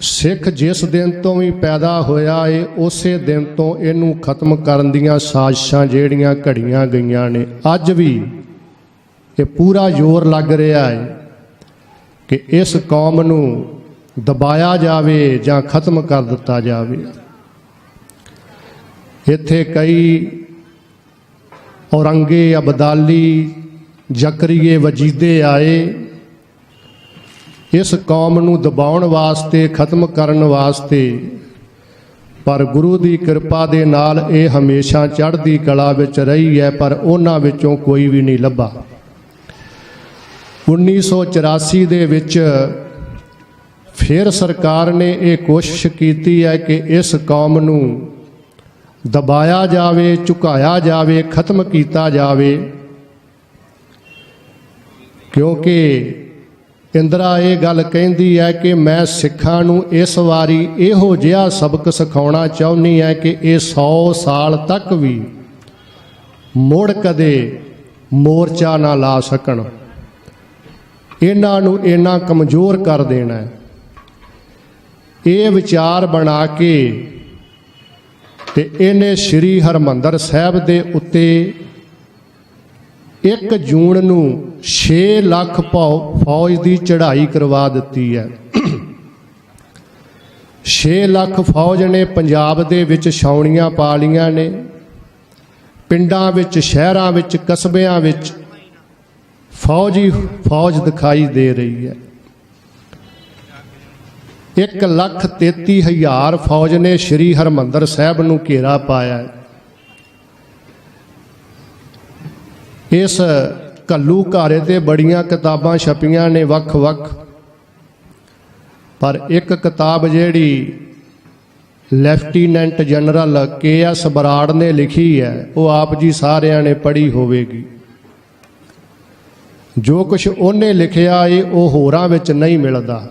ਸਿੱਖ ਜਿਸ ਦਿਨ ਤੋਂ ਵੀ ਪੈਦਾ ਹੋਇਆ ਏ, ਉਸੇ ਦਿਨ ਤੋਂ ਇਹਨੂੰ ਖਤਮ ਕਰਨ ਦੀਆਂ ਸਾਜ਼ਿਸ਼ਾਂ ਜਿਹੜੀਆਂ ਘੜੀਆਂ ਗਈਆਂ ਨੇ। ਅੱਜ ਵੀ ਇਹ ਪੂਰਾ ਜ਼ੋਰ ਲੱਗ ਰਿਹਾ ਹੈ ਕਿ ਇਸ ਕੌਮ ਨੂੰ ਦਬਾਇਆ ਜਾਵੇ ਜਾਂ ਖਤਮ ਕਰ ਦਿੱਤਾ ਜਾਵੇ। ਇੱਥੇ ਕਈ ਔਰੰਗੇ ਅਬਦਾਲੀ, ਜ਼ਕਰੀਏ ਵਜੀਦੇ ਆਏ ਇਸ ਕੌਮ ਨੂੰ ਦਬਾਉਣ ਵਾਸਤੇ, ਖਤਮ ਕਰਨ ਵਾਸਤੇ, ਪਰ ਗੁਰੂ ਦੀ ਕਿਰਪਾ ਦੇ ਨਾਲ ਇਹ ਹਮੇਸ਼ਾ ਚੜ੍ਹਦੀ ਕਲਾ ਵਿੱਚ ਰਹੀ ਹੈ, ਪਰ ਉਹਨਾਂ ਵਿੱਚੋਂ ਕੋਈ ਵੀ ਨਹੀਂ ਲੱਭਾ। 1984 ਦੇ ਵਿੱਚ ਫਿਰ ਸਰਕਾਰ ਨੇ ਇਹ ਕੋਸ਼ਿਸ਼ ਕੀਤੀ ਹੈ ਕਿ ਇਸ ਕੌਮ ਨੂੰ ਦਬਾਇਆ ਜਾਵੇ, ਝੁਕਾਇਆ ਜਾਵੇ, ਖਤਮ ਕੀਤਾ ਜਾਵੇ, ਕਿਉਂਕਿ ਇੰਦਰਾ ਇਹ ਗੱਲ ਕਹਿੰਦੀ ਹੈ ਕਿ ਮੈਂ ਸਿੱਖਾਂ ਨੂੰ ਇਸ ਵਾਰੀ ਇਹੋ ਜਿਹਾ ਸਬਕ ਸਿਖਾਉਣਾ ਚਾਹੁੰਦੀ ਹੈ ਕਿ ਇਹ 100 ਸਾਲ ਤੱਕ ਵੀ ਮੁੜ ਕਦੇ ਮੋਰਚਾ ਨਾ ਲਾ ਸਕਣ। ਇਹਨਾਂ ਨੂੰ ਇੰਨਾ ਕਮਜ਼ੋਰ ਕਰ ਦੇਣਾ ਇਹ ਵਿਚਾਰ ਬਣਾ ਕੇ ਤੇ ਇਹਨੇ ਸ੍ਰੀ ਹਰਮੰਦਰ ਸਾਹਿਬ ਦੇ ਉੱਤੇ 1 ਜੂਨ ਨੂੰ 6 ਲੱਖ ਫੌ- ਫੌਜ ਦੀ ਚੜ੍ਹਾਈ ਕਰਵਾ ਦਿੱਤੀ ਹੈ। 6 ਲੱਖ ਫੌਜ ਨੇ ਪੰਜਾਬ ਦੇ ਵਿੱਚ ਛਾਉਣੀਆਂ ਪਾ ਲੀਆਂ ਨੇ। ਪਿੰਡਾਂ ਵਿੱਚ, ਸ਼ਹਿਰਾਂ ਵਿੱਚ, ਕਸਬਿਆਂ ਵਿੱਚ ਫੌਜੀ ਫੌਜ ਦਿਖਾਈ ਦੇ ਰਹੀ ਹੈ। 1 ਲੱਖ 33 ਹਜ਼ਾਰ ਫੌਜ ਨੇ ਸ੍ਰੀ ਹਰਮੰਦਰ ਸਾਹਿਬ ਨੂੰ ਘੇਰਾ ਪਾਇਆ ਹੈ। ਇਸ ਕੱਲੂ ਘਾਰੇ ਤੇ ਬੜੀਆਂ ਕਿਤਾਬਾਂ ਛਪੀਆਂ ਨੇ ਵੱਖ-ਵੱਖ ਪਰ ਇੱਕ ਕਿਤਾਬ ਜਿਹੜੀ lieutenant general K S Brar ਨੇ ਲਿਖੀ ਹੈ, ਉਹ ਆਪ ਜੀ ਸਾਰਿਆਂ ਨੇ ਪੜ੍ਹੀ ਹੋਵੇਗੀ। ਜੋ ਕੁਝ ਉਹਨੇ ਲਿਖਿਆ ਏ ਉਹ ਹੋਰਾਂ ਵਿੱਚ ਨਹੀਂ ਮਿਲਦਾ।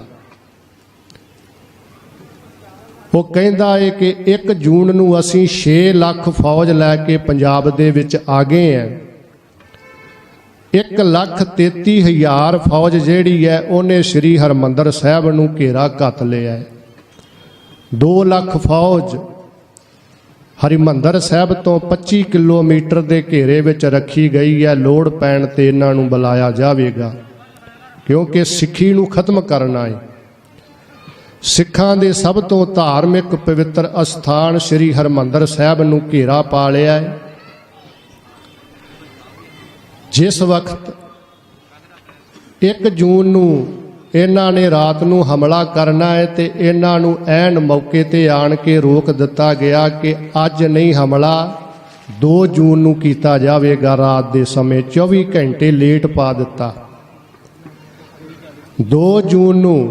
ਉਹ ਕਹਿੰਦਾ ਏ ਕਿ 1 ਜੂਨ ਨੂੰ ਅਸੀਂ 6 ਲੱਖ ਫੌਜ ਲੈ ਕੇ ਪੰਜਾਬ ਦੇ ਵਿੱਚ ਆ ਗਏ ਹਾਂ 1 ਲੱਖ 33 ਹਜ਼ਾਰ ਫੌਜ ਜਿਹੜੀ ਹੈ, ਉਹਨੇ ਸ੍ਰੀ ਹਰਮੰਦਰ ਸਾਹਿਬ ਨੂੰ ਘੇਰਾ ਕੱਤ ਲਿਆ ਹੈ। 2 ਲੱਖ ਫੌਜ ਹਰਿਮੰਦਰ ਸਾਹਿਬ ਤੋਂ 25 ਕਿਲੋਮੀਟਰ ਦੇ ਘੇਰੇ ਵਿੱਚ ਰੱਖੀ ਗਈ ਹੈ। ਲੋੜ ਪੈਣ ਤੇ ਇਹਨਾਂ ਨੂੰ ਬੁਲਾਇਆ ਜਾਵੇਗਾ, ਕਿਉਂਕਿ ਸਿੱਖੀ ਨੂੰ ਖਤਮ ਕਰਨਾ ਹੈ। ਸਿੱਖਾਂ ਦੇ ਸਭ ਤੋਂ ਧਾਰਮਿਕ ਪਵਿੱਤਰ ਅਸਥਾਨ ਸ੍ਰੀ ਹਰਮੰਦਰ ਸਾਹਿਬ ਨੂੰ ਘੇਰਾ ਪਾ ਲਿਆ ਹੈ। ਜਿਸ ਵਕਤ 1 ਜੂਨ ਨੂੰ ਇਹਨਾਂ ਨੇ ਰਾਤ ਨੂੰ ਹਮਲਾ ਕਰਨਾ ਹੈ ਤੇ ਇਹਨਾਂ ਨੂੰ ਐਨ ਮੌਕੇ ਤੇ ਆਣ ਕੇ ਰੋਕ ਦਿੱਤਾ ਗਿਆ ਕਿ ਅੱਜ ਨਹੀਂ ਹਮਲਾ 2 ਜੂਨ ਨੂੰ ਕੀਤਾ ਜਾਵੇਗਾ ਰਾਤ ਦੇ ਸਮੇਂ 24 ਘੰਟੇ ਲੇਟ ਪਾ ਦਿੱਤਾ। 2 ਜੂਨ ਨੂੰ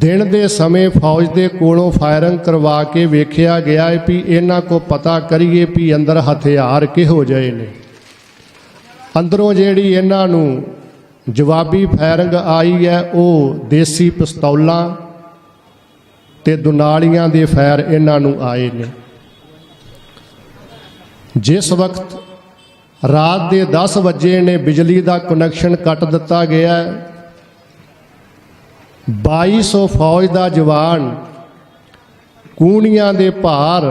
ਦਿਨ ਦੇ ਸਮੇਂ ਫੌਜ ਦੇ ਕੋਲੋਂ ਫਾਇਰਿੰਗ ਕਰਵਾ ਕੇ ਵੇਖਿਆ ਗਿਆ ਹੈ ਵੀ ਇਹਨਾਂ ਕੋ ਪਤਾ ਕਰੀਏ ਵੀ ਅੰਦਰ ਹਥਿਆਰ ਕਿਹੋ ਜਿਹੇ ਨੇ। ਅੰਦਰੋਂ ਜਿਹੜੀ ਇਹਨਾਂ ਨੂੰ ਜਵਾਬੀ ਫਾਇਰਿੰਗ ਆਈ ਹੈ, ਉਹ ਦੇਸੀ ਪਿਸਤੌਲਾਂ ਤੇ ਦੁਨਾਲੀਆਂ ਦੇ ਫਾਇਰ ਇਹਨਾਂ ਨੂੰ ਆਏ ਨੇ। ਜਿਸ ਵਕਤ ਰਾਤ ਦੇ 10 ਵਜੇ ਨੇ ਬਿਜਲੀ ਦਾ ਕਨੈਕਸ਼ਨ ਕੱਟ ਦਿੱਤਾ ਗਿਆ ਹੈ 2200 ਫੌਜ ਦਾ ਜਵਾਨ ਕੂਣੀਆਂ ਦੇ ਭਾਰ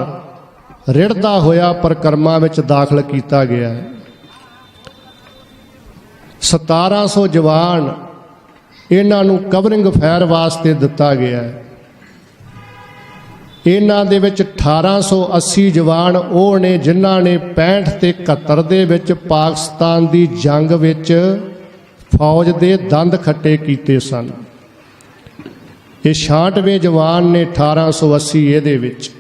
ਰਿੜਦਾ ਹੋਇਆ ਪਰਕਰਮਾ ਵਿੱਚ ਦਾਖਲ ਕੀਤਾ ਗਿਆ ਹੈ। 1700 ਜਵਾਨ ਇਹਨਾਂ ਨੂੰ ਕਵਰਿੰਗ ਫਾਇਰ ਵਾਸਤੇ ਦਿੱਤਾ ਗਿਆ ਹੈ। ਇਹਨਾਂ ਦੇ ਵਿੱਚ 1880 ਜਵਾਨ ਉਹ ਨੇ ਜਿਨ੍ਹਾਂ ਨੇ 65 ਤੇ 71 ਦੇ ਵਿੱਚ ਪਾਕਿਸਤਾਨ ਦੀ ਜੰਗ ਵਿੱਚ ਫੌਜ ਦੇ ਦੰਦ ਖੱਟੇ ਕੀਤੇ ਸਨ। ਇਹ 66ਵੇਂ ਜਵਾਨ ਨੇ 1880 ਇਹਦੇ ਵਿੱਚ।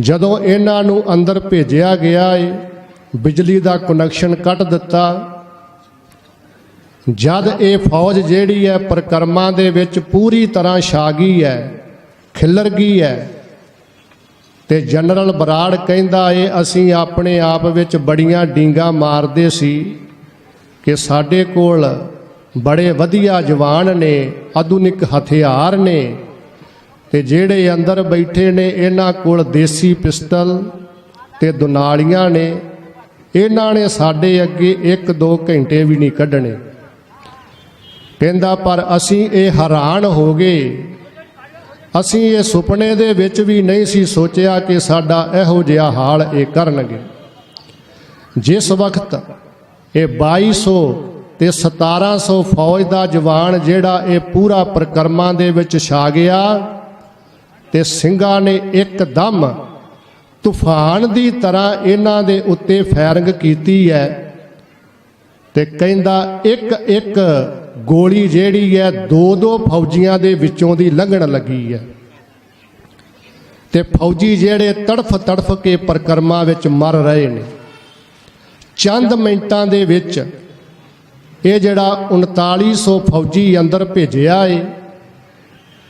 ਜਦੋਂ ਇਹਨਾਂ ਨੂੰ ਅੰਦਰ ਭੇਜਿਆ ਗਿਆ ਏ ਬਿਜਲੀ ਦਾ ਕਨੈਕਸ਼ਨ ਕੱਟ ਦਿੱਤਾ ਜਦ ਇਹ ਫੌਜ ਜਿਹੜੀ ਹੈ ਪ੍ਰਕਰਮਾਂ ਦੇ ਵਿੱਚ ਪੂਰੀ ਤਰ੍ਹਾਂ ਛਾਗੀ ਹੈ, ਖਿੱਲਰ ਗਈ ਹੈ ਤੇ ਜਨਰਲ ਬਰਾੜ ਕਹਿੰਦਾ ਏ, ਅਸੀਂ ਆਪਣੇ ਆਪ ਵਿੱਚ ਬੜੀਆਂ ਡੀਂਗਾ ਮਾਰਦੇ ਸੀ ਕਿ ਸਾਡੇ ਕੋਲ ਬੜੇ ਵਧੀਆ ਜਵਾਨ ਨੇ, ਆਧੁਨਿਕ ਹਥਿਆਰ ਨੇ ਤੇ ਜਿਹੜੇ ਅੰਦਰ ਬੈਠੇ ਨੇ, ਇਹਨਾਂ ਕੋਲ ਦੇਸੀ ਪਿਸਟਲ ਤੇ ਦੁਨਾਲੀਆਂ ਨੇ, ਇਹਨਾਂ ਨੇ ਸਾਡੇ ਅੱਗੇ 1-2 ਘੰਟੇ ਵੀ ਨਹੀਂ ਕੱਢਣੇ। ਕਹਿੰਦਾ ਪਰ ਅਸੀਂ ਇਹ ਹੈਰਾਨ ਹੋ ਗਏ। ਅਸੀਂ ਇਹ ਸੁਪਨੇ ਦੇ ਵਿੱਚ ਵੀ ਨਹੀਂ ਸੀ ਸੋਚਿਆ ਕਿ ਸਾਡਾ ਇਹੋ ਜਿਹਾ ਹਾਲ ਇਹ ਕਰਨਗੇ। ਜਿਸ ਵਕਤ ਇਹ 2200 ਤੇ 1700 ਫੌਜ ਦਾ ਜਵਾਨ ਜਿਹੜਾ ਇਹ ਪੂਰਾ ਪ੍ਰਕਰਮਾਂ ਦੇ ਵਿੱਚ ਛਾ ਗਿਆ ਤੇ ਸਿੰਘਾਂ ਨੇ ਇੱਕਦਮ ਤੂਫਾਨ ਦੀ ਤਰ੍ਹਾਂ ਇਹਨਾਂ ਦੇ ਉੱਤੇ ਫਾਇਰਿੰਗ ਕੀਤੀ ਹੈ ਤੇ ਕਹਿੰਦਾ ਇੱਕ ਇੱਕ ਗੋਲੀ ਜਿਹੜੀ ਹੈ ਦੋ ਦੋ ਫੌਜੀਆਂ ਦੇ ਵਿੱਚੋਂ ਦੀ ਲੰਘਣ ਲੱਗੀ ਹੈ। ਤੇ ਫੌਜੀ ਜਿਹੜੇ ਤੜਫ ਤੜਫ ਕੇ ਪ੍ਰਕਰਮਾਂ ਵਿੱਚ ਮਰ ਰਹੇ ਨੇ। ਚੰਦ ਮਿੰਟਾਂ ਦੇ ਵਿੱਚ ਇਹ ਜਿਹੜਾ 3900 ਫੌਜੀ ਅੰਦਰ ਭੇਜਿਆ ਏ,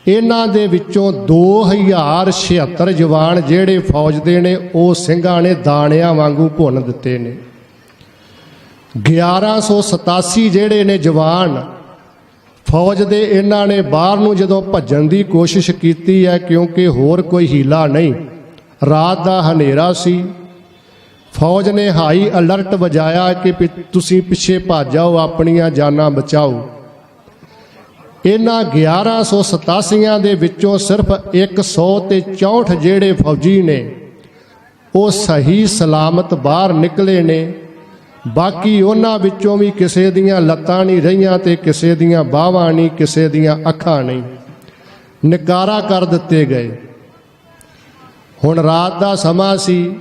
ਇਹਨਾਂ ਦੇ ਵਿੱਚੋਂ 2076 ਜਵਾਨ ਜਿਹੜੇ ਫੌਜ ਦੇ ਨੇ, ਉਹ ਸਿੰਘਾਂ ਨੇ ਦਾਣਿਆਂ ਵਾਂਗੂ ਭੁੰਨ ਦਿੱਤੇ ਨੇ। 1187 ਜਿਹੜੇ ਨੇ ਜਵਾਨ ਫੌਜ ਦੇ ਇਹਨਾਂ ਨੇ ਬਾਹਰ ਨੂੰ ਜਦੋਂ ਭੱਜਣ ਦੀ ਕੋਸ਼ਿਸ਼ ਕੀਤੀ ਹੈ, ਕਿਉਂਕਿ ਹੋਰ ਕੋਈ ਹੀਲਾ ਨਹੀਂ, ਰਾਤ ਦਾ ਹਨੇਰਾ ਸੀ। ਫੌਜ ਨੇ ਹਾਈ ਅਲਰਟ ਵਜਾਇਆ ਕਿ ਪਿ- ਤੁਸੀਂ ਪਿੱਛੇ ਭੱਜ ਜਾਓ, ਆਪਣੀਆਂ ਜਾਨਾਂ ਬਚਾਓ। ਇਹਨਾਂ 1187 ਦੇ ਵਿੱਚੋਂ ਸਿਰਫ 100 ਤੇ 64 ਜਿਹੜੇ ਫੌਜੀ ਨੇ, ਉਹ ਸਹੀ ਸਲਾਮਤ ਬਾਹਰ ਨਿਕਲੇ ਨੇ। ਬਾਕੀ ਉਹਨਾਂ ਵਿੱਚੋਂ ਵੀ ਕਿਸੇ ਦੀਆਂ ਲੱਤਾਂ ਨਹੀਂ ਰਹੀਆਂ ਤੇ ਕਿਸੇ ਦੀਆਂ ਬਾਹਾਂ ਨਹੀਂ, ਕਿਸੇ ਦੀਆਂ ਅੱਖਾਂ ਨਹੀਂ। ਨਿਕਾਰਾ ਕਰ ਦਿੱਤੇ ਗਏ। ਹੁਣ ਰਾਤ ਦਾ ਸਮਾਂ ਸੀ।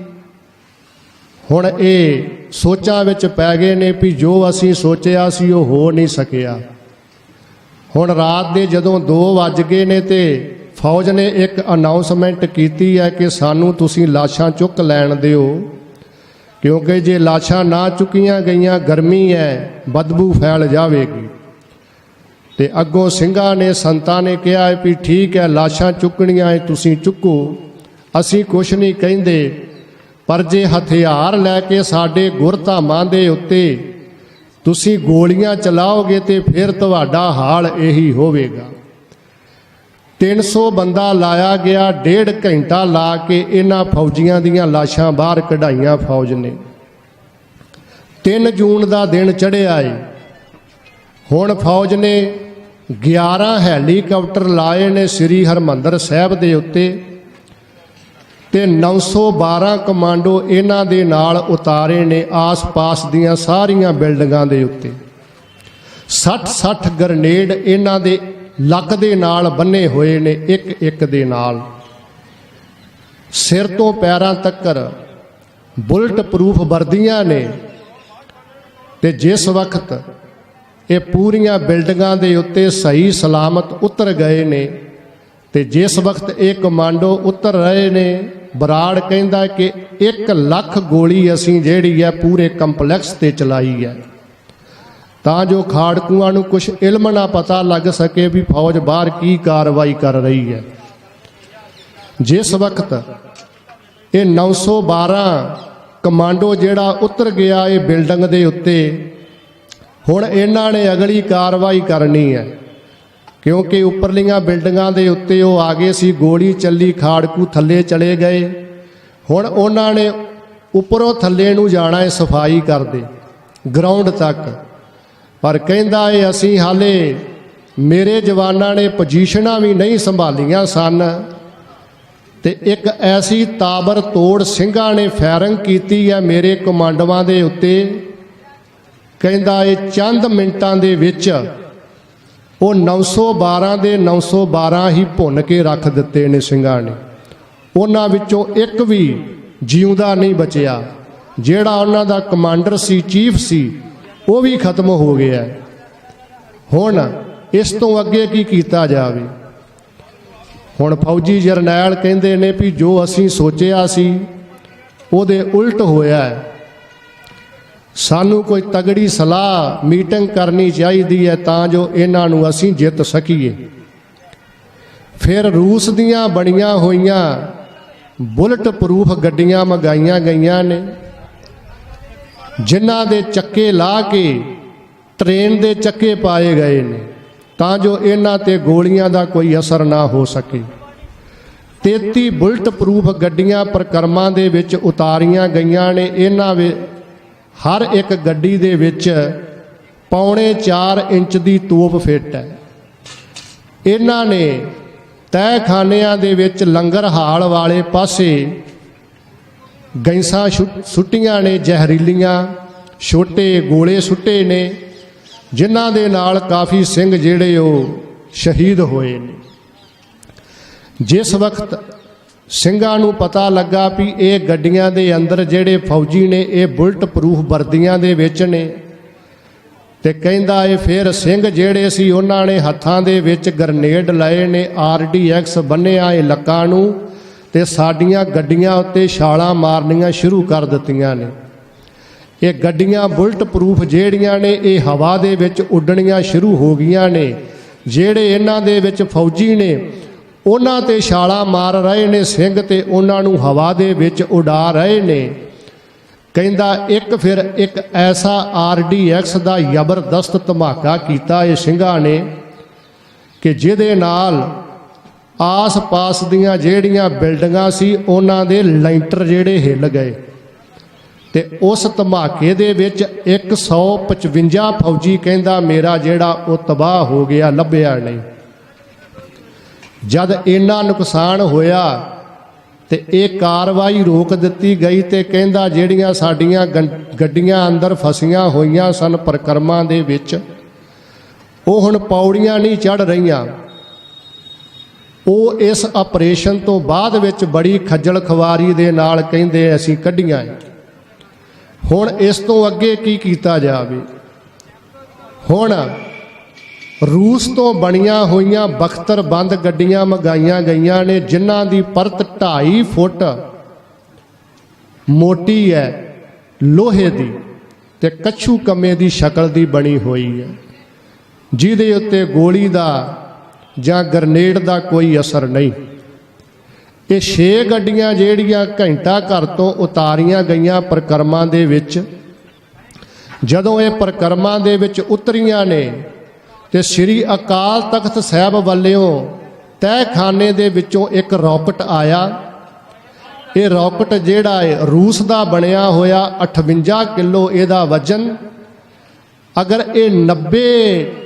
ਹੁਣ ਇਹ ਸੋਚਾਂ ਵਿੱਚ ਪੈ ਗਏ ਨੇ ਵੀ ਜੋ ਅਸੀਂ ਸੋਚਿਆ ਸੀ ਉਹ ਹੋ ਨਹੀਂ ਸਕਿਆ। ਹੁਣ ਰਾਤ ਦੇ ਜਦੋਂ 2 ਵੱਜ ਗਏ ਨੇ ਤੇ ਫੌਜ ਨੇ ਇੱਕ ਅਨਾਉਂਸਮੈਂਟ ਕੀਤੀ ਹੈ ਕਿ ਸਾਨੂੰ ਤੁਸੀਂ ਲਾਸ਼ਾਂ ਚੁੱਕ ਲੈਣ ਦਿਓ। ਕਿਉਂਕਿ ਜੇ ਲਾਸ਼ਾਂ ਨਾ ਚੁੱਕੀਆਂ ਗਈਆਂ, ਗਰਮੀ ਹੈ ਬਦਬੂ ਫੈਲ ਜਾਵੇਗੀ। ਤੇ ਅੱਗੋਂ ਸਿੰਘਾਂ ਨੇ, ਸੰਤਾਂ ਨੇ ਕਿਹਾ ਵੀ ਠੀਕ ਹੈ ਲਾਸ਼ਾਂ ਚੁੱਕਣੀਆਂ ਹੈ ਤੁਸੀਂ ਚੁੱਕੋ। ਅਸੀਂ ਕੁਛ ਨਹੀਂ ਕਹਿੰਦੇ, ਪਰ ਜੇ ਹਥਿਆਰ ਲੈ ਕੇ ਸਾਡੇ ਗੁਰਧਾਮਾਂ ਦੇ ਉੱਤੇ ਤੁਸੀਂ ਗੋਲੀਆਂ ਚਲਾਓਗੇ ਤੇ ਫਿਰ ਤੁਹਾਡਾ ਹਾਲ ਇਹੀ ਹੋਵੇਗਾ। 300 ਬੰਦਾ ਲਾਇਆ ਗਿਆ, ਡੇਢ ਘੰਟਾ ਲਾ ਕੇ ਇਹਨਾਂ ਫੌਜੀਆਂ ਦੀਆਂ ਲਾਸ਼ਾਂ ਬਾਹਰ ਕਢਾਈਆਂ ਫੌਜ ਨੇ। 3 ਜੂਨ ਦਾ ਦਿਨ ਚੜ੍ਹਿਆ ਏ। ਹੁਣ ਫੌਜ ਨੇ 11 ਹੈਲੀਕਾਪਟਰ ਲਾਏ ਨੇ ਸ੍ਰੀ ਹਰਮੰਦਰ ਸਾਹਿਬ ਦੇ ਉੱਤੇ ਤੇ 912 ਕਮਾਂਡੋ ਇਹਨਾਂ ਦੇ ਨਾਲ ਉਤਾਰੇ ਨੇ ਆਸ-ਪਾਸ ਦੀਆਂ ਸਾਰੀਆਂ ਬਿਲਡਿੰਗਾਂ ਦੇ ਉੱਤੇ। 60-60 ਗ੍ਰਨੇਡ ਇਹਨਾਂ ਦੇ ਲੱਕ ਦੇ ਨਾਲ ਬੰਨੇ ਹੋਏ ਨੇ ਇੱਕ ਇੱਕ ਦੇ ਨਾਲ। ਸਿਰ ਤੋਂ ਪੈਰਾਂ ਤੱਕਰ ਬੁਲਟ ਪ੍ਰੂਫ ਵਰਦੀਆਂ ਨੇ ਤੇ ਜਿਸ ਵਕਤ ਇਹ ਪੂਰੀਆਂ ਬਿਲਡਿੰਗਾਂ ਦੇ ਉੱਤੇ ਸਹੀ ਸਲਾਮਤ ਉਤਰ ਗਏ ਨੇ ਤੇ ਜਿਸ ਵਕਤ ਇਹ ਕਮਾਂਡੋ ਉਤਰ ਰਹੇ ਨੇ, ਬਰਾੜ ਕਹਿੰਦਾ ਕਿ 1 ਲੱਖ ਗੋਲੀ ਅਸੀਂ ਜਿਹੜੀ ਹੈ ਪੂਰੇ ਕੰਪਲੈਕਸ ਤੇ ਚਲਾਈ ਹੈ। ਤਾਂ ਜੋ ਖਾੜਕੂਆਂ ਨੂੰ ਕੁਝ ਇਲਮ ਨਾ ਪਤਾ ਲੱਗ ਸਕੇ ਵੀ ਫੌਜ ਬਾਹਰ ਕੀ ਕਾਰਵਾਈ ਕਰ ਰਹੀ ਹੈ। ਜਿਸ ਵਕਤ ਇਹ 912 ਕਮਾਂਡੋ ਜਿਹੜਾ ਉਤਰ ਗਿਆ ਇਹ ਬਿਲਡਿੰਗ ਦੇ ਉੱਤੇ, ਹੁਣ ਇਹਨਾਂ ਨੇ ਅਗਲੀ ਕਾਰਵਾਈ ਕਰਨੀ ਹੈ। ਕਿਉਂਕਿ ਉੱਪਰਲੀਆਂ ਬਿਲਡਿੰਗਾਂ ਦੇ ਉੱਤੇ ਉਹ ਆ ਗਏ ਸੀ, ਗੋਲੀ ਚੱਲੀ, ਖਾੜਕੂ ਥੱਲੇ ਚਲੇ ਗਏ। ਹੁਣ ਉਹਨਾਂ ਨੇ ਉੱਪਰੋਂ ਥੱਲੇ ਨੂੰ ਜਾਣਾ ਹੈ ਸਫ਼ਾਈ ਕਰਦੇ, ਗਰਾਊਂਡ ਤੱਕ। ਪਰ ਕਹਿੰਦਾ ਏ, ਅਸੀਂ ਹਾਲੇ ਮੇਰੇ ਜਵਾਨਾਂ ਨੇ ਪੋਜੀਸ਼ਨਾਂ ਵੀ ਨਹੀਂ ਸੰਭਾਲੀਆਂ ਸਨ। ਤੇ ਇੱਕ ਐਸੀ ਤਾਬਰ ਤੋੜ ਸਿੰਘਾਂ ਨੇ ਫਾਇਰਿੰਗ ਕੀਤੀ ਹੈ ਮੇਰੇ ਕਮਾਂਡਵਾਂ ਦੇ ਉੱਤੇ। ਕਹਿੰਦਾ ਇਹ ਚੰਦ ਮਿੰਟਾਂ ਦੇ ਵਿੱਚ ਉਹ 912 ਦੇ 912 ਹੀ ਭੁੰਨ ਕੇ ਰੱਖ ਦਿੱਤੇ ਨੇ ਸਿੰਘਾਂ ਨੇ। ਉਹਨਾਂ ਵਿੱਚੋਂ ਇੱਕ ਵੀ ਜਿਉਂਦਾ ਨਹੀਂ ਬਚਿਆ। ਜਿਹੜਾ ਉਹਨਾਂ ਦਾ ਕਮਾਂਡਰ ਸੀ, ਚੀਫ ਸੀ ਉਹ ਵੀ ਖਤਮ ਹੋ ਗਿਆ। ਹੁਣ ਇਸ ਤੋਂ ਅੱਗੇ ਕੀ ਕੀਤਾ ਜਾਵੇ? ਹੁਣ ਫੌਜੀ ਜਰਨੈਲ ਕਹਿੰਦੇ ਨੇ ਵੀ ਜੋ ਅਸੀਂ ਸੋਚਿਆ ਸੀ, ਉਹਦੇ ਉਲਟ ਹੋਇਆ ਹੈ। ਸਾਨੂੰ ਕੋਈ ਤਗੜੀ ਸਲਾਹ, ਮੀਟਿੰਗ ਕਰਨੀ ਚਾਹੀਦੀ ਹੈ ਤਾਂ ਜੋ ਇਹਨਾਂ ਨੂੰ ਅਸੀਂ ਜਿੱਤ ਸਕੀਏ। ਫਿਰ ਰੂਸ ਦੀਆਂ ਬਣੀਆਂ ਹੋਈਆਂ ਬੁਲਟ ਪ੍ਰੂਫ ਗੱਡੀਆਂ ਮੰਗਾਈਆਂ ਗਈਆਂ ਨੇ। ਜਿਨ੍ਹਾਂ ਦੇ ਚੱਕੇ ਲਾ ਕੇ ਟ੍ਰੇਨ ਦੇ ਚੱਕੇ ਪਾਏ ਗਏ ਨੇ, ਤਾਂ ਜੋ ਇਹਨਾਂ ਤੇ ਗੋਲੀਆਂ ਦਾ ਕੋਈ ਅਸਰ ਨਾ ਹੋ ਸਕੇ। 33 ਬੁਲਟ ਪ੍ਰੂਫ ਗੱਡੀਆਂ ਪ੍ਰਕਰਮਾਂ ਦੇ ਵਿੱਚ ਉਤਾਰੀਆਂ ਗਈਆਂ ਨੇ। ਇਹਨਾਂ ਵਿੱਚ ਹਰ ਇੱਕ ਗੱਡੀ ਦੇ ਵਿੱਚ ਪੌਣੇ 4 ਇੰਚ ਦੀ ਤੋਪ ਫਿੱਟ ਹੈ। ਇਹਨਾਂ ਨੇ ਤਹਿਖਾਨਿਆਂ ਦੇ ਵਿੱਚ ਲੰਗਰ ਹਾਲ ਵਾਲੇ ਪਾਸੇ ਗੈਂਸਾਂ ਛੁ- ਸੁੱਟੀਆਂ ਨੇ, ਜ਼ਹਿਰੀਲੀਆਂ। ਛੋਟੇ ਗੋਲੇ ਸੁੱਟੇ ਨੇ। ਜਿਨ੍ਹਾਂ ਦੇ ਨਾਲ ਕਾਫੀ ਸਿੰਘ ਜਿਹੜੇ ਉਹ ਸ਼ਹੀਦ ਹੋਏ ਨੇ। ਜਿਸ ਵਕਤ ਸਿੰਘਾਂ ਨੂੰ ਪਤਾ ਲੱਗਾ ਵੀ ਇਹ ਗੱਡੀਆਂ ਦੇ ਅੰਦਰ ਜਿਹੜੇ ਫੌਜੀ ਨੇ, ਇਹ ਬੁਲਟ ਪ੍ਰੂਫ ਵਰਦੀਆਂ ਦੇ ਵਿੱਚ ਨੇ ਤੇ ਕਹਿੰਦਾ ਇਹ ਫਿਰ ਸਿੰਘ ਜਿਹੜੇ ਸੀ, ਉਹਨਾਂ ਨੇ ਹੱਥਾਂ ਦੇ ਵਿੱਚ ਗਰਨੇਡ ਲਏ ਨੇ ਆਰਡੀਐਕਸ ਬੰਨਿਆ ਇਹ ਲੱਕਾਂ ਨੂੰ। ਤੇ ਸਾਡੀਆਂ ਗੱਡੀਆਂ ਉੱਤੇ ਛਾਲਾਂ ਮਾਰਨੀਆਂ ਸ਼ੁਰੂ ਕਰ ਦਿੱਤੀਆਂ ਨੇ। ਇਹ ਗੱਡੀਆਂ ਬੁਲਟ ਪ੍ਰੂਫ ਜਿਹੜੀਆਂ ਨੇ, ਇਹ ਹਵਾ ਦੇ ਵਿੱਚ ਉੱਡਣੀਆਂ ਸ਼ੁਰੂ ਹੋ ਗਈਆਂ ਨੇ। ਜਿਹੜੇ ਇਹਨਾਂ ਦੇ ਵਿੱਚ ਫੌਜੀ ਨੇ, ਉਹਨਾਂ ਤੇ ਛਾਲਾਂ ਮਾਰ ਰਹੇ ਨੇ ਸਿੰਘ ਤੇ ਉਹਨਾਂ ਨੂੰ ਹਵਾ ਦੇ ਵਿੱਚ ਉਡਾ ਰਹੇ ਨੇ। ਕਹਿੰਦਾ ਇੱਕ ਫਿਰ ਇੱਕ ਐਸਾ ਆਰਡੀਐਕਸ ਦਾ ਜ਼ਬਰਦਸਤ ਧਮਾਕਾ ਕੀਤਾ ਇਹ ਸਿੰਘਾਂ ਨੇ ਕਿ ਜਿਹਦੇ ਨਾਲ ਆਸ-ਪਾਸ ਦੀਆਂ ਜਿਹੜੀਆਂ ਬਿਲਡਿੰਗਾਂ ਸੀ, ਉਹਨਾਂ ਦੇ ਲੈਂਟਰ ਜਿਹੜੇ ਹਿੱਲ ਗਏ। ਤੇ ਉਸ ਧਮਾਕੇ ਦੇ ਵਿੱਚ 155 ਫੌਜੀ ਕਹਿੰਦਾ, ਮੇਰਾ ਜਿਹੜਾ ਉਹ ਤਬਾਹ ਹੋ ਗਿਆ, ਲੱਭਿਆ ਨਹੀਂ। ਜਦ ਇੰਨਾ ਨੁਕਸਾਨ ਹੋਇਆ ਤੇ ਇਹ ਕਾਰਵਾਈ ਰੋਕ ਦਿੱਤੀ ਗਈ ਤੇ ਕਹਿੰਦਾ, ਜਿਹੜੀਆਂ ਸਾਡੀਆਂ ਗੱਡੀਆਂ ਅੰਦਰ ਫਸੀਆਂ ਹੋਈਆਂ ਸਨ ਪ੍ਰਕਰਮਾਂ ਦੇ ਵਿੱਚ, ਉਹ ਹੁਣ ਪੌੜੀਆਂ ਨਹੀਂ ਚੜ ਰਹੀਆਂ। ਉਹ ਇਸ ਆਪਰੇਸ਼ਨ ਤੋਂ ਬਾਅਦ ਵਿੱਚ ਬੜੀ ਖੱਜਲ ਖਵਾਰੀ ਦੇ ਨਾਲ ਕਹਿੰਦੇ ਅਸੀਂ ਕੱਢੀਆਂ ਏ। ਹੁਣ ਇਸ ਤੋਂ ਅੱਗੇ ਕੀ ਕੀਤਾ ਜਾਵੇ ਹੁਣ ਰੂਸ ਤੋਂ ਬਣੀਆਂ ਹੋਈਆਂ ਬਖਤਰ ਬੰਦ ਗੱਡੀਆਂ ਮੰਗਾਈਆਂ ਗਈਆਂ ਨੇ, ਜਿਨ੍ਹਾਂ ਦੀ ਪਰਤ 2.5 ਫੁੱਟ ਮੋਟੀ ਹੈ, ਲੋਹੇ ਦੀ ਤੇ ਕੱਛੂ ਕੰਮੇ ਦੀ ਸ਼ਕਲ ਦੀ ਬਣੀ ਹੋਈ ਹੈ ਜਿਹਦੇ ਉੱਤੇ ਗੋਲੀ ਦਾ ਜਾਂ ਗਰਨੇਡ ਦਾ ਕੋਈ ਅਸਰ ਨਹੀਂ। ਇਹ ਛੇ ਗੱਡੀਆਂ ਜਿਹੜੀਆਂ ਘੰਟਾ ਘਰ ਤੋਂ ਉਤਾਰੀਆਂ ਗਈਆਂ ਪ੍ਰਕਰਮਾਂ ਦੇ ਵਿੱਚ, ਜਦੋਂ ਇਹ ਪ੍ਰਕਰਮਾਂ ਦੇ ਵਿੱਚ ਉਤਰੀਆਂ ਨੇ ਤੇ ਸ੍ਰੀ ਅਕਾਲ ਤਖਤ ਸਾਹਿਬ ਵੱਲਿਓ ਤਹਿਖਾਨੇ ਦੇ ਵਿੱਚੋਂ ਇੱਕ ਰਾਕਟ ਆਇਆ। ਇਹ ਰਾਕਟ ਜਿਹੜਾ ਹੈ ਰੂਸ ਦਾ ਬਣਿਆ ਹੋਇਆ 58 ਕਿਲੋ ਇਹਦਾ ਵਜ਼ਨ ਅਗਰ ਇਹ 90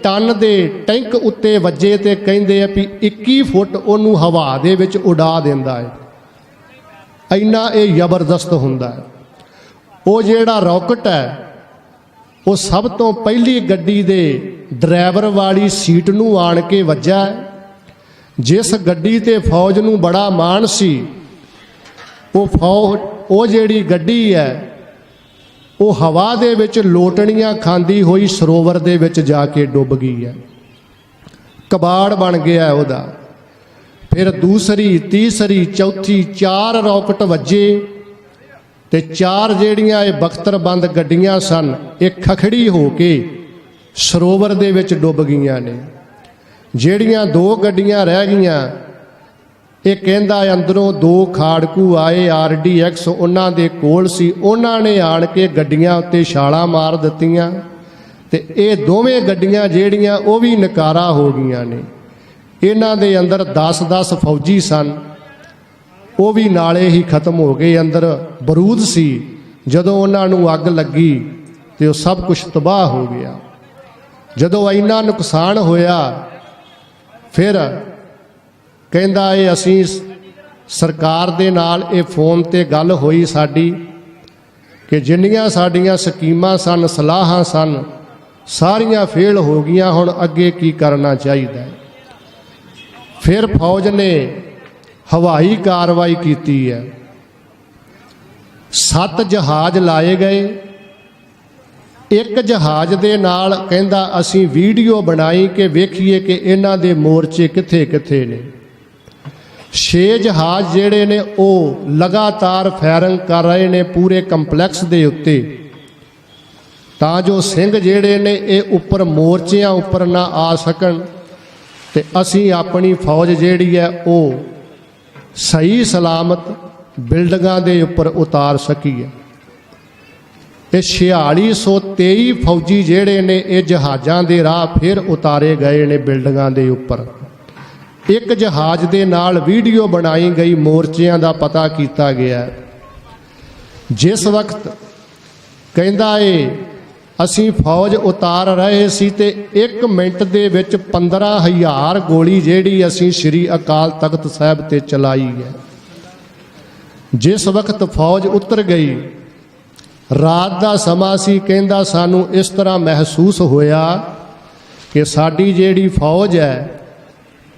ਟਨ ਦੇ ਟੈਂਕ ਉੱਤੇ ਵੱਜੇ ਤੇ ਕਹਿੰਦੇ ਆ ਵੀ 21 ਫੁੱਟ ਉਹਨੂੰ ਹਵਾ ਦੇ ਵਿੱਚ ਉਡਾ ਦਿੰਦਾ ਹੈ ਇੰਨਾ ਇਹ ਜ਼ਬਰਦਸਤ ਹੁੰਦਾ ਹੈ ਉਹ ਜਿਹੜਾ ਰਾਕਟ ਹੈ, ਉਹ ਸਭ ਤੋਂ ਪਹਿਲੀ ਗੱਡੀ ਦੇ ਡਰਾਈਵਰ ਵਾਲੀ ਸੀਟ ਨੂੰ ਆਣ ਕੇ ਵੱਜਾ ਹੈ। ਜਿਸ ਗੱਡੀ ਤੇ ਫੌਜ ਨੂੰ ਬੜਾ ਮਾਣ ਸੀ, ਉਹ ਫੌਜ ਉਹ ਜਿਹੜੀ ਗੱਡੀ ਹੈ ਉਹ ਹਵਾ ਦੇ ਵਿੱਚ ਲੋਟਣੀਆਂ ਖਾਂਦੀ ਹੋਈ ਸਰੋਵਰ ਦੇ ਵਿੱਚ ਜਾ ਕੇ ਡੁੱਬ ਗਈ ਹੈ। ਕਬਾੜ ਬਣ ਗਿਆ ਉਹਦਾ। ਫਿਰ ਦੂਸਰੀ, ਤੀਸਰੀ, ਚੌਥੀ ਚਾਰ ਰੌਕਟ ਵੱਜੇ ਤੇ ਚਾਰ ਜਿਹੜੀਆਂ ਇਹ ਬਖਤਰਬੰਦ ਗੱਡੀਆਂ ਸਨ, ਇਹ ਖਖੜੀ ਹੋ ਕੇ ਸਰੋਵਰ ਦੇ ਵਿੱਚ ਡੁੱਬ ਗਈਆਂ ਨੇ। ਜਿਹੜੀਆਂ ਦੋ ਗੱਡੀਆਂ ਰਹਿ ਗਈਆਂ ਇਹ ਕਹਿੰਦਾ, ਅੰਦਰੋਂ ਦੋ ਖਾੜਕੂ ਆਏ ਆਰਡੀਐਕਸ ਉਹਨਾਂ ਦੇ ਕੋਲ ਸੀ। ਉਹਨਾਂ ਨੇ ਆਣ ਕੇ ਗੱਡੀਆਂ ਉੱਤੇ ਛਾਲਾਂ ਮਾਰ ਦਿੱਤੀਆਂ ਤੇ ਇਹ ਦੋਵੇਂ ਗੱਡੀਆਂ ਜਿਹੜੀਆਂ ਉਹ ਵੀ ਨਕਾਰਾ ਹੋ ਗਈਆਂ ਨੇ। ਇਹਨਾਂ ਦੇ ਅੰਦਰ 10-10 ਫੌਜੀ ਸਨ। ਉਹ ਵੀ ਨਾਲੇ ਹੀ ਖਤਮ ਹੋ ਗਏ। ਅੰਦਰ ਬਰੂਦ ਸੀ। ਜਦੋਂ ਉਹਨਾਂ ਨੂੰ ਅੱਗ ਲੱਗੀ ਤੇ ਉਹ ਸਭ ਕੁਝ ਤਬਾਹ ਹੋ ਗਿਆ। ਜਦੋਂ ਇੰਨਾ ਨੁਕਸਾਨ ਹੋਇਆ, ਫਿਰ ਕਹਿੰਦਾ ਇਹ ਅਸੀਂ ਸਰਕਾਰ ਦੇ ਨਾਲ ਇਹ ਫੋਨ ਤੇ ਗੱਲ ਹੋਈ ਸਾਡੀ ਕਿ ਜਿੰਨੀਆਂ ਸਾਡੀਆਂ ਸਕੀਮਾਂ ਸਨ, ਸਲਾਹਾਂ ਸਨ, ਸਾਰੀਆਂ ਫੇਲ ਹੋ ਗਈਆਂ, ਹੁਣ ਅੱਗੇ ਕੀ ਕਰਨਾ ਚਾਹੀਦਾ? ਹੈ ਫਿਰ ਫੌਜ ਨੇ ਹਵਾਈ ਕਾਰਵਾਈ ਕੀਤੀ ਹੈ। ਸੱਤ ਜਹਾਜ਼ ਲਾਏ ਗਏ। ਇੱਕ ਜਹਾਜ਼ ਦੇ ਨਾਲ ਕਹਿੰਦਾ ਅਸੀਂ ਵੀਡੀਓ ਬਣਾਈ ਕਿ ਵੇਖੀਏ ਕਿ ਇਹਨਾਂ ਦੇ ਮੋਰਚੇ ਕਿੱਥੇ ਕਿੱਥੇ ਨੇ। ਛੇ ਜਹਾਜ਼ ਜਿਹੜੇ ਨੇ, ਉਹ ਲਗਾਤਾਰ ਫਾਇਰਿੰਗ ਕਰ ਰਹੇ ਨੇ ਪੂਰੇ ਕੰਪਲੈਕਸ ਦੇ ਉੱਤੇ। ਤਾਂ ਜੋ ਸਿੰਘ ਜਿਹੜੇ ਨੇ, ਇਹ ਉੱਪਰ ਮੋਰਚਿਆਂ ਉੱਪਰ ਨਾ ਆ ਸਕਣ ਤੇ ਅਸੀਂ ਆਪਣੀ ਫੌਜ ਜਿਹੜੀ ਹੈ, ਉਹ ਸਹੀ ਸਲਾਮਤ ਬਿਲਡਿੰਗਾਂ ਦੇ ਉੱਪਰ ਉਤਾਰ ਸਕੀਏ। ਇਹ 4623 ਫੌਜੀ ਜਿਹੜੇ ਨੇ, ਇਹ ਜਹਾਜ਼ਾਂ ਦੇ ਰਾਹ ਫਿਰ ਉਤਾਰੇ ਗਏ ਨੇ ਬਿਲਡਿੰਗਾਂ ਦੇ ਉੱਪਰ। ਇੱਕ ਜਹਾਜ਼ ਦੇ ਨਾਲ ਵੀਡੀਓ ਬਣਾਈ ਗਈ ਮੋਰਚਿਆਂ ਦਾ ਪਤਾ ਕੀਤਾ ਗਿਆ। ਜਿਸ ਵਕਤ ਕਹਿੰਦਾ ਏ, ਅਸੀਂ ਫੌਜ ਉਤਾਰ ਰਹੇ ਸੀ ਤੇ 1 ਮਿੰਟ ਦੇ ਵਿੱਚ 15000 ਗੋਲੀ ਜਿਹੜੀ ਅਸੀਂ ਸ੍ਰੀ ਅਕਾਲ ਤਖਤ ਸਾਹਿਬ ਤੇ ਚਲਾਈ ਹੈ। ਜਿਸ ਵਕਤ ਫੌਜ ਉਤਰ ਗਈ, ਰਾਤ ਦਾ ਸਮਾਂ ਸੀ, ਕਹਿੰਦਾ ਸਾਨੂੰ ਇਸ ਤਰ੍ਹਾਂ ਮਹਿਸੂਸ ਹੋਇਆ ਕਿ ਸਾਡੀ ਜਿਹੜੀ ਫੌਜ ਹੈ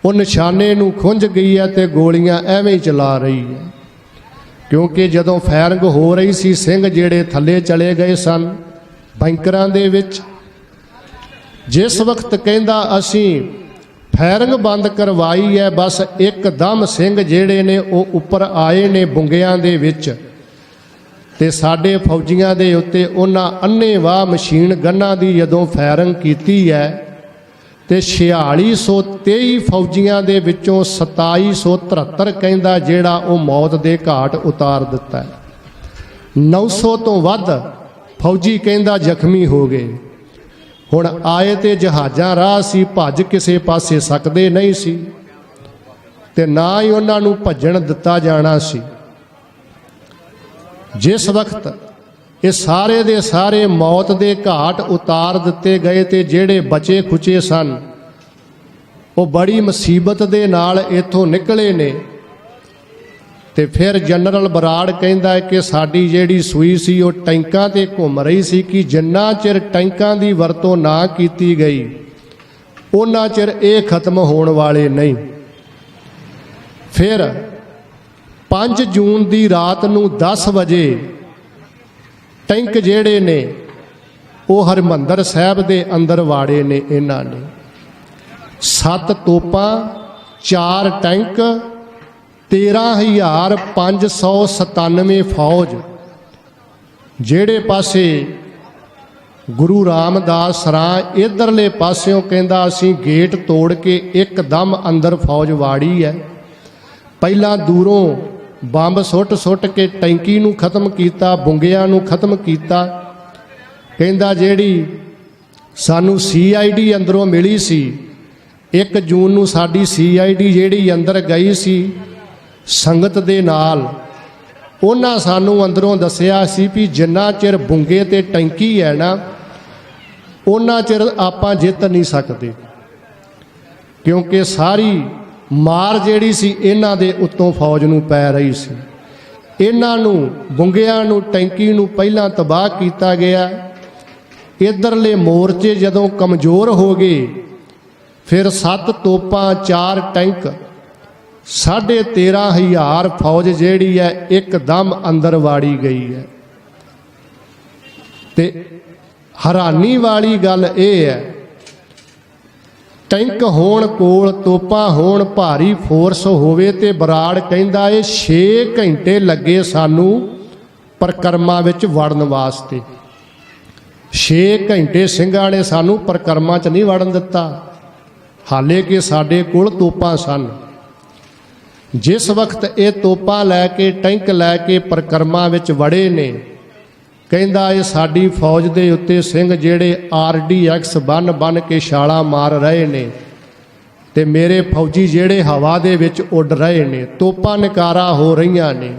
ਉਹ ਨਿਸ਼ਾਨੇ ਨੂੰ ਖੁੰਝ ਗਈ ਹੈ ਤੇ ਗੋਲੀਆਂ ਐਵੇਂ ਹੀ ਚਲਾ ਰਹੀ ਹੈ। ਕਿਉਂਕਿ ਜਦੋਂ ਫਾਇਰਿੰਗ ਹੋ ਰਹੀ ਸੀ, ਸਿੰਘ ਜਿਹੜੇ ਥੱਲੇ ਚਲੇ ਗਏ ਸਨ ਬੈਂਕਰਾਂ ਦੇ ਵਿੱਚ। ਜਿਸ ਵਕਤ ਕਹਿੰਦਾ, ਅਸੀਂ ਫਾਇਰਿੰਗ ਬੰਦ ਕਰਵਾਈ ਹੈ, ਬਸ ਇੱਕਦਮ ਸਿੰਘ ਜਿਹੜੇ ਨੇ ਉਹ ਉੱਪਰ ਆਏ ਨੇ ਬੁੰਗਿਆਂ ਦੇ ਵਿੱਚ ਤੇ ਸਾਡੇ ਫੌਜੀਆਂ ਦੇ ਉੱਤੇ ਉਹਨਾਂ ਅੰਨੇਵਾਹ ਮਸ਼ੀਨ ਗੰਨਾਂ ਦੀ ਜਦੋਂ ਫਾਇਰਿੰਗ ਕੀਤੀ ਹੈ ਤੇ 4623 ਫੌਜੀਆਂ ਦੇ ਵਿੱਚੋਂ 2773 ਕਹਿੰਦਾ ਜਿਹੜਾ ਉਹ ਮੌਤ ਦੇ ਘਾਟ ਉਤਾਰ ਦਿੱਤਾ ਹੈ। 900 ਤੋਂ ਵੱਧ ਫੌਜੀ ਕਹਿੰਦਾ ਜ਼ਖਮੀ ਹੋ ਗਏ। ਹੁਣ ਆਏ ਤੇ ਜਹਾਜ਼ਾਂ ਰਾਹ ਸੀ, ਭੱਜ ਕਿਸੇ ਪਾਸੇ ਸਕਦੇ ਨਹੀਂ ਸੀ ਤੇ ਨਾ ਹੀ ਉਹਨਾਂ ਨੂੰ ਭੱਜਣ ਦਿੱਤਾ ਜਾਣਾ ਸੀ। ਜਿਸ ਵਕਤ ਇਹ ਸਾਰੇ ਦੇ ਸਾਰੇ ਮੌਤ ਦੇ ਘਾਟ ਉਤਾਰ ਦਿੱਤੇ ਗਏ ਤੇ ਜਿਹੜੇ ਬਚੇ ਖੁਚੇ ਸਨ, ਉਹ ਬੜੀ ਮੁਸੀਬਤ ਦੇ ਨਾਲ ਇੱਥੋਂ ਨਿਕਲੇ ਨੇ। ਤੇ ਫਿਰ ਜਨਰਲ ਬਰਾੜ ਕਹਿੰਦਾ ਕਿ ਸਾਡੀ ਜਿਹੜੀ ਸੂਈ ਸੀ, ਉਹ ਟੈਂਕਾਂ ਤੇ ਘੁੰਮ ਰਹੀ ਸੀ ਕਿ ਜਿੰਨਾ ਚਿਰ ਟੈਂਕਾਂ ਦੀ ਵਰਤੋਂ ਨਾ ਕੀਤੀ ਗਈ, ਉਹਨਾਂ ਚਿਰ ਇਹ ਖਤਮ ਹੋਣ ਵਾਲੇ ਨਹੀਂ। ਫਿਰ 5 ਜੂਨ ਦੀ ਰਾਤ ਨੂੰ 10 ਵਜੇ ਟੈਂਕ ਜਿਹੜੇ ਨੇ, ਉਹ ਹਰਮੰਦਰ ਸਾਹਿਬ ਦੇ ਅੰਦਰ ਵਾੜੇ ਨੇ, ਇਹਨਾਂ ਨੇ। ਸੱਤ ਤੋਪਾਂ, ਚਾਰ ਟੈਂਕ 13597 ਫੌਜ। ਜਿਹੜੇ ਪਾਸੇ ਗੁਰੂ ਰਾਮਦਾਸ ਸਰਾਂ ਇਧਰਲੇ ਪਾਸਿਓਂ ਕਹਿੰਦਾ, ਅਸੀਂ ਗੇਟ ਤੋੜ ਕੇ ਇੱਕਦਮ ਅੰਦਰ ਫੌਜ ਵਾੜੀ ਹੈ। ਪਹਿਲਾਂ ਦੂਰੋਂ ਬੰਬ ਸੁੱਟ ਸੁੱਟ ਕੇ ਟੈਂਕੀ ਨੂੰ ਖਤਮ ਕੀਤਾ, ਬੁੰਗਿਆਂ ਨੂੰ ਖਤਮ ਕੀਤਾ। ਕਹਿੰਦਾ ਜਿਹੜੀ ਸਾਨੂੰ ਸੀਆਈਡੀ ਅੰਦਰੋਂ ਮਿਲੀ ਸੀ 1 ਜੂਨ ਨੂੰ ਸਾਡੀ ਸੀਆਈਡੀ ਜਿਹੜੀ ਅੰਦਰ ਗਈ ਸੀ, ਸੰਗਤ ਦੇ ਨਾਲ, ਉਹਨਾਂ ਸਾਨੂੰ ਅੰਦਰੋਂ ਦੱਸਿਆ ਸੀ ਵੀ ਜਿੰਨਾ ਚਿਰ ਬੁੰਗੇ ਤੇ ਟੈਂਕੀ ਹੈ ਨਾ, ਉਹਨਾਂ ਚਿਰ ਆਪਾਂ ਜਿੱਤ ਨਹੀਂ ਸਕਦੇ। ਕਿਉਂਕਿ ਸਾਰੀ ਮਾਰ ਜਿਹੜੀ ਸੀ, ਇਹਨਾਂ ਦੇ ਉੱਤੋਂ ਫੌਜ ਨੂੰ ਪੈ ਰਹੀ ਸੀ। ਇਹਨਾਂ ਨੂੰ, ਬੁੰਗਿਆਂ ਨੂੰ, ਟੈਂਕੀ ਨੂੰ ਪਹਿਲਾਂ ਤਬਾਹ ਕੀਤਾ ਗਿਆ। ਇਧਰਲੇ ਮੋਰਚੇ ਜਦੋਂ ਕਮਜ਼ੋਰ ਹੋ ਗਏ, ਫਿਰ ਸੱਤ ਤੋਪਾਂ, ਚਾਰ ਟੈਂਕ, ਸਾਢੇ 13000 ਫੌਜ ਜਿਹੜੀ ਹੈ, ਇੱਕਦਮ ਅੰਦਰ ਵਾੜੀ ਗਈ ਹੈ। ਤੇ ਹੈਰਾਨੀ ਵਾਲੀ ਗੱਲ ਇਹ ਹੈ ਟੈਂਕ ਹੋਣ ਕੋਲ ਤੋਪਾਂ ਹੋਣ ਭਾਰੀ ਫੋਰਸ ਹੋਵੇ ਤੇ ਬਰਾੜ ਕਹਿੰਦਾ ਏ 6 ਘੰਟੇ ਲੱਗੇ ਸਾਨੂੰ ਪ੍ਰਕਰਮਾ ਵਿੱਚ ਵੜਨ ਵਾਸਤੇ। 6 ਘੰਟੇ ਸਿੰਘਾਂ ਨੇ ਸਾਨੂੰ ਪ੍ਰਕਰਮਾ 'ਚ ਨਹੀਂ ਵੜਨ ਦਿੱਤਾ। ਹਾਲੇ ਕਿ ਸਾਡੇ ਕੋਲ ਤੋਪਾਂ ਸਨ। ਜਿਸ ਵਕਤ ਇਹ ਤੋਪਾਂ ਲੈ ਕੇ, ਟੈਂਕ ਲੈ ਕੇ ਪ੍ਰਕਰਮਾ ਵਿੱਚ ਵੜੇ ਨੇ ਕਹਿੰਦਾ, ਇਹ ਸਾਡੀ ਫੌਜ ਦੇ ਉੱਤੇ ਸਿੰਘ ਜਿਹੜੇ ਆਰਡੀਐਕਸ ਬੰਨ ਬੰਨ ਕੇ ਛਾਲਾ ਮਾਰ ਰਹੇ ਨੇ ਤੇ ਮੇਰੇ ਫੌਜੀ ਜਿਹੜੇ ਹਵਾ ਦੇ ਵਿੱਚ ਉੱਡ ਰਹੇ ਨੇ, ਤੋਪਾਂ ਨਕਾਰਾ ਹੋ ਰਹੀਆਂ ਨੇ।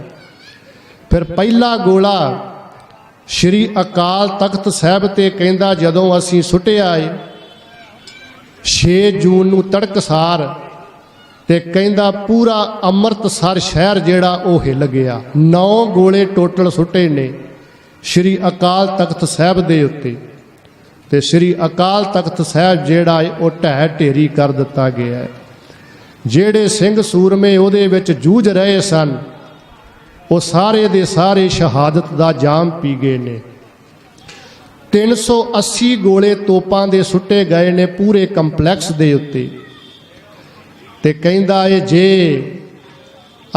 ਫਿਰ ਪਹਿਲਾ ਗੋਲਾ ਸ਼੍ਰੀ ਅਕਾਲ ਤਖਤ ਸਾਹਿਬ ਤੇ ਕਹਿੰਦਾ, ਜਦੋਂ ਅਸੀਂ ਸੁੱਟਿਆ ਏ 6 ਜੂਨ ਨੂੰ ਤੜਕਸਾਰ ਤੇ ਕਹਿੰਦਾ, ਪੂਰਾ ਅੰਮ੍ਰਿਤਸਰ ਸ਼ਹਿਰ ਜਿਹੜਾ ਉਹ ਹਿੱਲ ਗਿਆ। 9 ਗੋਲੇ ਟੋਟਲ ਸੁੱਟੇ ਨੇ। ਸ਼੍ਰੀ ਅਕਾਲ ਤਖਤ ਸਾਹਿਬ ਦੇ ਉੱਤੇ ਤੇ ਸ਼੍ਰੀ ਅਕਾਲ ਤਖਤ ਸਾਹਿਬ ਜਿਹੜਾ ਹੈ, ਉਹ ਢਹਿ ਢੇਰੀ ਕਰ ਦਿੱਤਾ ਗਿਆ ਹੈ। ਜਿਹੜੇ ਸਿੰਘ ਸੂਰਮੇ ਉਹਦੇ ਵਿੱਚ ਜੂਝ ਰਹੇ ਸਨ, ਉਹ ਸਾਰੇ ਦੇ ਸਾਰੇ ਸ਼ਹਾਦਤ ਦਾ ਜਾਮ ਪੀ ਗਏ ਨੇ। 380 ਗੋਲੇ ਤੋਪਾਂ ਦੇ ਸੁੱਟੇ ਗਏ ਨੇ ਪੂਰੇ ਕੰਪਲੈਕਸ ਦੇ ਉੱਤੇ। ਤੇ ਕਹਿੰਦਾ ਏ, ਜੇ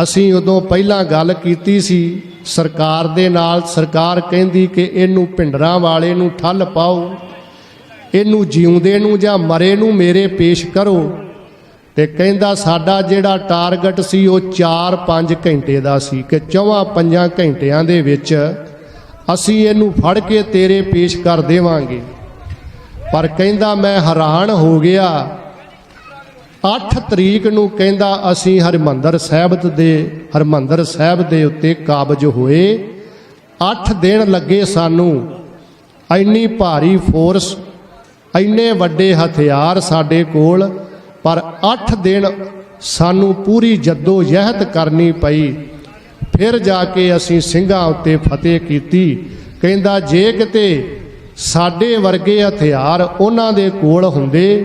ਅਸੀਂ ਉਦੋਂ ਪਹਿਲਾਂ ਗੱਲ ਕੀਤੀ ਸੀ ਸਰਕਾਰ ਦੇ ਨਾਲ ਸਰਕਾਰ ਕਹਿੰਦੀ ਕਿ ਇਹਨੂੰ ਪਿੰਡਰਾਂ ਵਾਲੇ ਨੂੰ ਠੱਲ ਪਾਓ, ਇਹਨੂੰ ਜਿਉਂਦੇ ਨੂੰ ਜਾਂ ਮਰੇ ਨੂੰ ਮੇਰੇ ਪੇਸ਼ ਕਰੋ। ਤੇ ਕਹਿੰਦਾ ਸਾਡਾ ਜਿਹੜਾ ਟਾਰਗੇਟ ਸੀ ਉਹ 4-5 ਘੰਟੇ ਦਾ ਸੀ ਕਿ ਚੌਵਾਂ ਪੰਜਾਂ ਘੰਟਿਆਂ ਦੇ ਵਿੱਚ ਅਸੀਂ ਇਹਨੂੰ ਫੜ ਕੇ ਤੇਰੇ ਪੇਸ਼ ਕਰ ਦੇਵਾਂਗੇ। ਪਰ ਕਹਿੰਦਾ ਮੈਂ ਹੈਰਾਨ ਹੋ ਗਿਆ 8 ਤਰੀਕ ਨੂੰ ਕਹਿੰਦਾ ਅਸੀਂ ਹਰਮੰਦਰ ਸਾਹਿਬ ਦੇ, ਹਰਮੰਦਰ ਸਾਹਿਬ ਦੇ ਉੱਤੇ ਕਾਬਜ ਹੋਏ। 8 ਦਿਨ ਲੱਗੇ ਸਾਨੂੰ। ਇੰਨੀ ਭਾਰੀ ਫੋਰਸ ਇੰਨੇ ਵੱਡੇ ਹਥਿਆਰ ਸਾਡੇ ਕੋਲ, ਪਰ 8 ਦਿਨ ਸਾਨੂੰ ਪੂਰੀ ਜੱਦੋ ਜਹਿਦ ਕਰਨੀ ਪਈ। ਫਿਰ ਜਾ ਕੇ ਅਸੀਂ ਸਿੰਘਾਂ ਉੱਤੇ ਫਤਿਹ ਕੀਤੀ। ਕਹਿੰਦਾ ਜੇ ਕਿਤੇ ਸਾਡੇ ਵਰਗੇ ਹਥਿਆਰ ਉਹਨਾਂ ਦੇ ਕੋਲ ਹੁੰਦੇ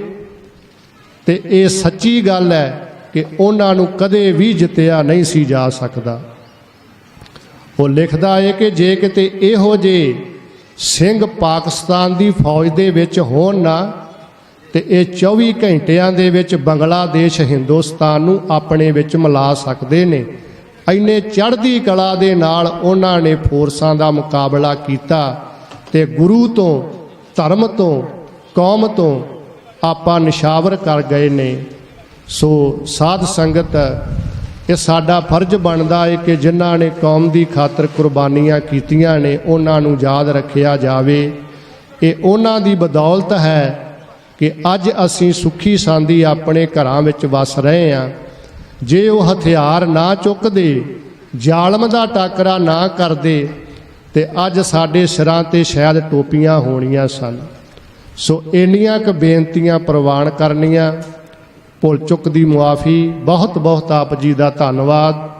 ਤੇ ਇਹ ਸੱਚੀ ਗੱਲ ਹੈ ਕਿ ਉਹਨਾਂ ਨੂੰ ਕਦੇ ਵੀ ਜਿੱਤਿਆ ਨਹੀਂ ਸੀ ਜਾ ਸਕਦਾ। ਉਹ ਲਿਖਦਾ ਹੈ ਕਿ ਜੇ ਕਿਤੇ ਇਹੋ ਜਿਹੇ ਸਿੰਘ ਪਾਕਿਸਤਾਨ ਦੀ ਫੌਜ ਦੇ ਵਿੱਚ ਹੋਣ ਨਾ, ਤੇ ਇਹ 24 ਘੰਟਿਆਂ ਦੇ ਵਿੱਚ ਬੰਗਲਾਦੇਸ਼, ਹਿੰਦੁਸਤਾਨ ਨੂੰ ਆਪਣੇ ਵਿੱਚ ਮਿਲਾ ਸਕਦੇ ਨੇ। ਇੰਨੇ ਚੜ੍ਹਦੀ ਕਲਾ ਦੇ ਨਾਲ ਉਹਨਾਂ ਨੇ ਫੋਰਸਾਂ ਦਾ ਮੁਕਾਬਲਾ ਕੀਤਾ ਤੇ ਗੁਰੂ ਤੋਂ, ਧਰਮ ਤੋਂ, ਕੌਮ ਤੋਂ ਆਪਾਂ ਨਿਸ਼ਾਵਰ ਕਰ ਗਏ ਨੇ। ਸੋ ਸਾਧ ਸੰਗਤ, ਇਹ ਸਾਡਾ ਫਰਜ਼ ਬਣਦਾ ਹੈ ਕਿ ਜਿਨ੍ਹਾਂ ਨੇ ਕੌਮ ਦੀ ਖਾਤਰ ਕੁਰਬਾਨੀਆਂ ਕੀਤੀਆਂ ਨੇ, ਉਹਨਾਂ ਨੂੰ ਯਾਦ ਰੱਖਿਆ ਜਾਵੇ। ਇਹ ਉਹਨਾਂ ਦੀ ਬਦੌਲਤ ਹੈ ਕਿ ਅੱਜ ਅਸੀਂ ਸੁਖੀ ਸਾਂਦੀ ਆਪਣੇ ਘਰਾਂ ਵਿੱਚ ਵਸ ਰਹੇ ਹਾਂ। ਜੇ ਉਹ ਹਥਿਆਰ ਨਾ ਚੁੱਕਦੇ, ਜ਼ਾਲਮ ਦਾ ਟਾਕਰਾ ਨਾ ਕਰਦੇ, ਤੇ ਅੱਜ ਸਾਡੇ ਸਿਰਾਂ ਤੇ ਸ਼ਾਇਦ ਟੋਪੀਆਂ ਹੋਣੀਆਂ ਸਨ। ਸੋ ਇੰਨੀਆਂ ਕੁ ਬੇਨਤੀਆਂ ਪ੍ਰਵਾਨ ਕਰਨੀਆਂ। ਭੁੱਲ ਚੁੱਕ ਦੀ ਮੁਆਫੀ। ਬਹੁਤ ਬਹੁਤ ਆਪ ਜੀ ਦਾ ਧੰਨਵਾਦ।